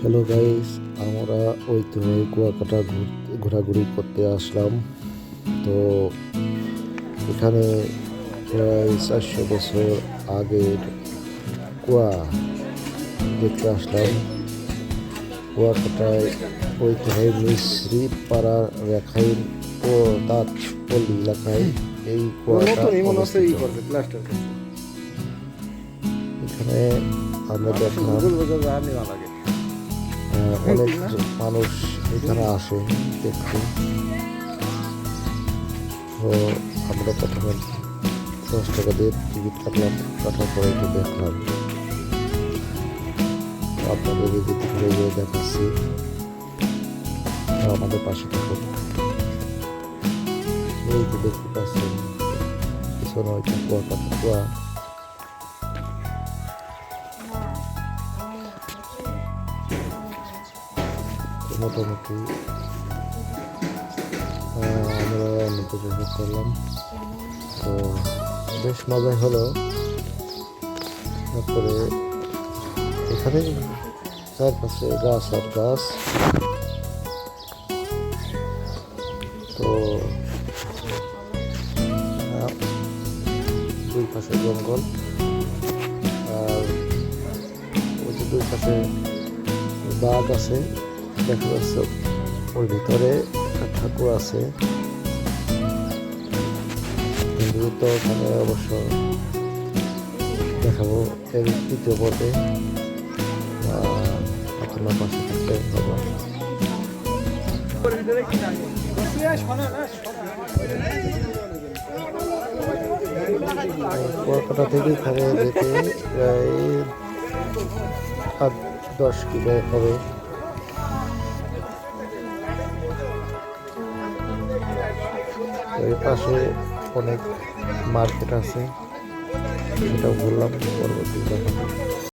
Hello guys আমরা ঐতিহ্যবাহী কুয়াকাটা ঘোরাঘুরি করতে আসলাম। তো এখানে প্রায় চারশো বছর আগের কুয়া দেখতে আসলাম। কুয়াকাটায় ঐতিহ্যবাহী মিশ্রি পাড়া রেখাইন ও তাঁত পল্লী এলাকায় এই কুয়াটা এখানে আমরা দেখলাম অনেক মানুষ এখানে আসে দেখতে। তো আমরা প্রথমে দশ টাকা দিয়ে টিকিট কাটলাম, কাটার পরে একটু দেখলাম। আপনাদের দিক ঘুরে ঘুরে দেখাচ্ছি। আমাদের পাশে থাকুন। এই যে দেখতে পাচ্ছেন, পিছনে ওইটা কুয়া। মোটামুটি। আমরা অনেক উপভোগ করলাম। তো বেশ মজা হলো। তারপরে এখানে চারপাশে গাছ আর গাছ। তো দুই পাশে জঙ্গল। আর ওই দুই পাশে বাঘ আছে। দেখা যাচ্ছে ওর ভিতরে ঠাকুর আছে। কিন্তু তো ওখানে অবশ্য দেখাবো এর তৃতীয় পথে আপনার পাশে থাকতে হবে। কুয়াকাটা থেকে এখানে যেতে প্রায় আট দশ কিলো হবে। এর পাশে অনেক মার্কেট আছে। সেটাও ঘুরলাম পরবর্তী